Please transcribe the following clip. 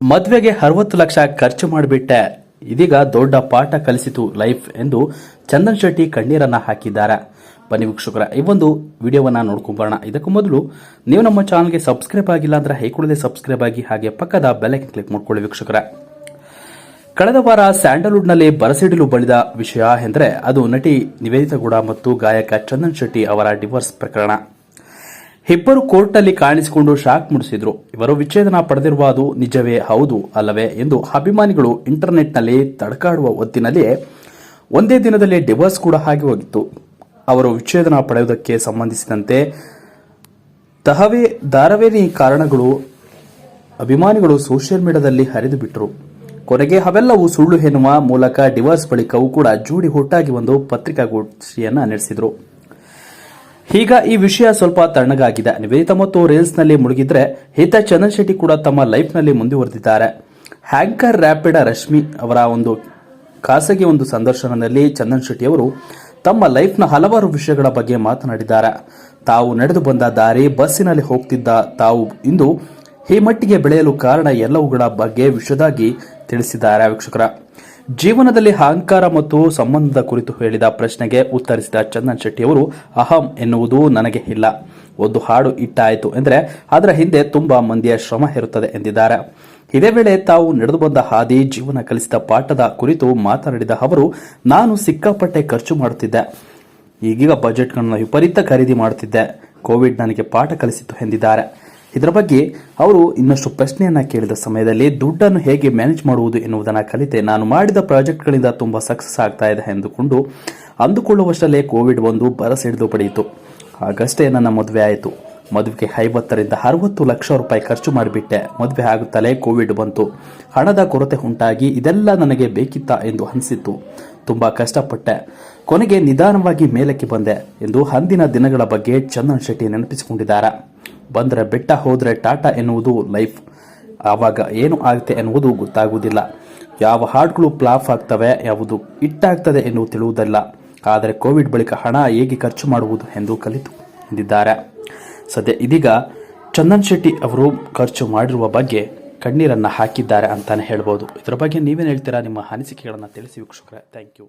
ಮದ್ವೆಗೆ ಅರವತ್ತು ಲಕ್ಷ ಖರ್ಚು ಮಾಡಿಬಿಟ್ಟೆ. ಇದೀಗ ದೊಡ್ಡ ಪಾಠ ಕಲಿಸಿತು ಲೈಫ್ ಎಂದು ಚಂದನ್ ಶೆಟ್ಟಿ ಕಣ್ಣೀರನ್ನ ಹಾಕಿದ್ದಾರೆ. ಬನ್ನಿ ವೀಕ್ಷಕರ, ಈ ಒಂದು ವಿಡಿಯೋವನ್ನ ನೋಡ್ಕೊಂಬರೋಣ. ಇದಕ್ಕೂ ಮೊದಲು ನೀವು ನಮ್ಮ ಚಾನಲ್ಗೆ ಸಬ್ಸ್ಕ್ರೈಬ್ ಆಗಿಲ್ಲ ಅಂದ್ರೆ ಹೇಗೆ ಸಬ್ಸ್ಕ್ರೈಬ್ ಆಗಿ ಹಾಗೆ ಪಕ್ಕದ ಬೆಲೈಕನ್ ಕ್ಲಿಕ್ ಮಾಡ್ಕೊಳ್ಳಿ ವೀಕ್ಷಕರ. ಕಳೆದ ವಾರ ಸ್ಯಾಂಡಲ್ವುಡ್ನಲ್ಲಿ ಬರಸಿಡಿಲು ಬಳಿದ ವಿಷಯ ಎಂದರೆ ಅದು ನಟಿ ನಿವೇದಿತಾ ಗೌಡ ಮತ್ತು ಗಾಯಕ ಚಂದನ್ ಶೆಟ್ಟಿ ಅವರ ಡಿವೋರ್ಸ್ ಪ್ರಕರಣ. ಇಬ್ಬರು ಕೋರ್ಟ್ನಲ್ಲಿ ಕಾಣಿಸಿಕೊಂಡು ಶಾಕ್ ಮೂಡಿಸಿದ್ರು. ಇವರು ವಿಚ್ಛೇದನ ಪಡೆದಿರುವ ಅದು ನಿಜವೇ ಹೌದು ಅಲ್ಲವೇ ಎಂದು ಅಭಿಮಾನಿಗಳು ಇಂಟರ್ನೆಟ್ನಲ್ಲಿ ತಡಕಾಡುವ ಹೊತ್ತಿನಲ್ಲಿಯೇ ಒಂದೇ ದಿನದಲ್ಲಿ ಡಿವೋರ್ಸ್ ಕೂಡ ಆಗಿ ಹೋಗಿತ್ತು. ಅವರು ವಿಚ್ಛೇದನ ಪಡೆಯುವುದಕ್ಕೆ ಸಂಬಂಧಿಸಿದಂತೆ ತಹವೇ ಧಾರವೇರಿ ಕಾರಣಗಳು ಅಭಿಮಾನಿಗಳು ಸೋಷಿಯಲ್ ಮೀಡಿಯಾದಲ್ಲಿ ಹರಿದು ಬಿಟ್ಟರು ಕೊನೆಗೆ ಅವೆಲ್ಲವೂ ಸುಳ್ಳು ಎನ್ನುವ ಮೂಲಕ ಡಿವೋರ್ಸ್ ಬಳಿಕವೂ ಕೂಡ ಜೋಡಿ ಒಟ್ಟಾಗಿ ಒಂದು ಪತ್ರಿಕಾಗೋಷ್ಠಿಯನ್ನು ನಡೆಸಿದ್ರು. ಈಗ ಈ ವಿಷಯ ಸ್ವಲ್ಪ ತಣ್ಣಗಾಗಿದೆ. ನಿವೇದಿತಾ ಮತ್ತು ನಲ್ಲಿ ಮುಳುಗಿದ್ರೆ ಹಿತ ಚಂದನ್ ಶೆಟ್ಟಿ ಕೂಡ ತಮ್ಮ ಲೈಫ್ನಲ್ಲಿ ಮುಂದುವರೆದಿದ್ದಾರೆ. ಹ್ಯಾಂಕರ್ ರ್ಯಾಪಿಡ್ ರಶ್ಮಿ ಅವರ ಒಂದು ಖಾಸಗಿ ಒಂದು ಸಂದರ್ಶನದಲ್ಲಿ ಚಂದನ್ ಶೆಟ್ಟಿ ಅವರು ತಮ್ಮ ಲೈಫ್ನ ಹಲವಾರು ವಿಷಯಗಳ ಬಗ್ಗೆ ಮಾತನಾಡಿದ್ದಾರೆ. ತಾವು ನಡೆದು ಬಂದ ದಾರಿ, ಬಸ್ಸಿನಲ್ಲಿ ಹೋಗ್ತಿದ್ದ ತಾವು ಇಂದು ಈ ಮಟ್ಟಿಗೆ ಬೆಳೆಯಲು ಕಾರಣ ಎಲ್ಲವುಗಳ ಬಗ್ಗೆ ವಿಷದಾಗಿ ತಿಳಿಸಿದ್ದಾರೆ ವೀಕ್ಷಕರ. ಜೀವನದಲ್ಲಿ ಅಹಂಕಾರ ಮತ್ತು ಸಂಬಂಧದ ಕುರಿತು ಹೇಳಿದ ಪ್ರಶ್ನೆಗೆ ಉತ್ತರಿಸಿದ ಚಂದನ್ ಶೆಟ್ಟಿಯವರು, ಅಹಂ ಎನ್ನುವುದು ನನಗೆ ಇಲ್ಲ. ಒಂದು ಹಾಡು ಇಟ್ಟಾಯಿತು ಎಂದರೆ ಅದರ ಹಿಂದೆ ತುಂಬಾ ಮಂದಿಯ ಶ್ರಮ ಇರುತ್ತದೆ ಎಂದಿದ್ದಾರೆ. ಇದೇ ವೇಳೆ ತಾವು ನಡೆದು ಬಂದ ಹಾದಿ, ಜೀವನ ಕಲಿಸಿದ ಪಾಠದ ಕುರಿತು ಮಾತನಾಡಿದ ಅವರು, ನಾನು ಸಿಕ್ಕಾಪಟ್ಟೆ ಖರ್ಚು ಮಾಡುತ್ತಿದ್ದೆ. ಈಗೀಗ ಬಜೆಟ್ಗಳನ್ನು ವಿಪರೀತ ಖರೀದಿ ಮಾಡುತ್ತಿದ್ದೆ. ಕೋವಿಡ್ ನನಗೆ ಪಾಠ ಕಲಿಸಿತು ಎಂದಿದ್ದಾರೆ. ಇದರ ಬಗ್ಗೆ ಅವರು ಇನ್ನಷ್ಟು ಪ್ರಶ್ನೆಯನ್ನ ಕೇಳಿದ ಸಮಯದಲ್ಲಿ ದುಡ್ಡನ್ನು ಹೇಗೆ ಮ್ಯಾನೇಜ್ ಮಾಡುವುದು ಎನ್ನುವುದನ್ನು ಕಲಿತೆ. ನಾನು ಮಾಡಿದ ಪ್ರಾಜೆಕ್ಟ್ಗಳಿಂದ ತುಂಬಾ ಸಕ್ಸಸ್ ಆಗ್ತಾ ಇದೆ ಎಂದುಕೊಂಡು ಅಂದುಕೊಳ್ಳುವಷ್ಟರಲ್ಲೇ ಕೋವಿಡ್ ಒಂದು ಬರಸಿಡಿದು ಪಡೆಯಿತು. ಆಗಷ್ಟೇ ನನ್ನ ಮದುವೆ ಆಯಿತು. ಮದುವೆಗೆ ಐವತ್ತರಿಂದ ಅರವತ್ತು ಲಕ್ಷ ರೂಪಾಯಿ ಖರ್ಚು ಮಾಡಿಬಿಟ್ಟೆ. ಮದುವೆ ಆಗುತ್ತಲೇ ಕೋವಿಡ್ ಬಂತು. ಹಣದ ಕೊರತೆ ಉಂಟಾಗಿ ಇದೆಲ್ಲ ನನಗೆ ಬೇಕಿತ್ತ ಎಂದು ಅನಿಸಿತ್ತು. ತುಂಬಾ ಕಷ್ಟಪಟ್ಟೆ. ಕೊನೆಗೆ ನಿಧಾನವಾಗಿ ಮೇಲಕ್ಕೆ ಬಂದೆ ಎಂದು ಅಂದಿನ ದಿನಗಳ ಬಗ್ಗೆ ಚಂದನ್ ಶೆಟ್ಟಿ ನೆನಪಿಸಿಕೊಂಡಿದ್ದಾರೆ? ಬಂದರೆ ಬೆಟ್ಟ ಹೋದರೆ ಟಾಟಾ ಎನ್ನುವುದು ಲೈಫ್ ಆವಾಗ ಏನು ಆಗುತ್ತೆ ಎನ್ನುವುದು ಗೊತ್ತಾಗುವುದಿಲ್ಲ. ಯಾವ ಹಾಡುಗಳು ಪ್ಲಾಫ್ ಆಗ್ತವೆ, ಯಾವುದು ಇಟ್ಟಾಗ್ತದೆ ಎನ್ನುವುದು ತಿಳಿಯುವುದಿಲ್ಲ. ಆದರೆ ಕೋವಿಡ್ ಬಳಿಕ ಹಣ ಹೇಗೆ ಖರ್ಚು ಮಾಡುವುದು ಎಂದು ಕಲಿತು ಎಂದಿದ್ದಾರೆ. ಸದ್ಯ ಇದೀಗ ಚಂದನ್ ಶೆಟ್ಟಿ ಅವರು ಖರ್ಚು ಮಾಡಿರುವ ಬಗ್ಗೆ ಕಣ್ಣೀರನ್ನು ಹಾಕಿದ್ದಾರೆ ಅಂತಾನೆ ಹೇಳ್ಬೋದು. ಇದರ ಬಗ್ಗೆ ನೀವೇನು ಹೇಳ್ತೀರಾ? ನಿಮ್ಮ ಅನಿಸಿಕೆಗಳನ್ನು ತಿಳಿಸಿ ವೀಕ್ಷಕರೇ. Thank you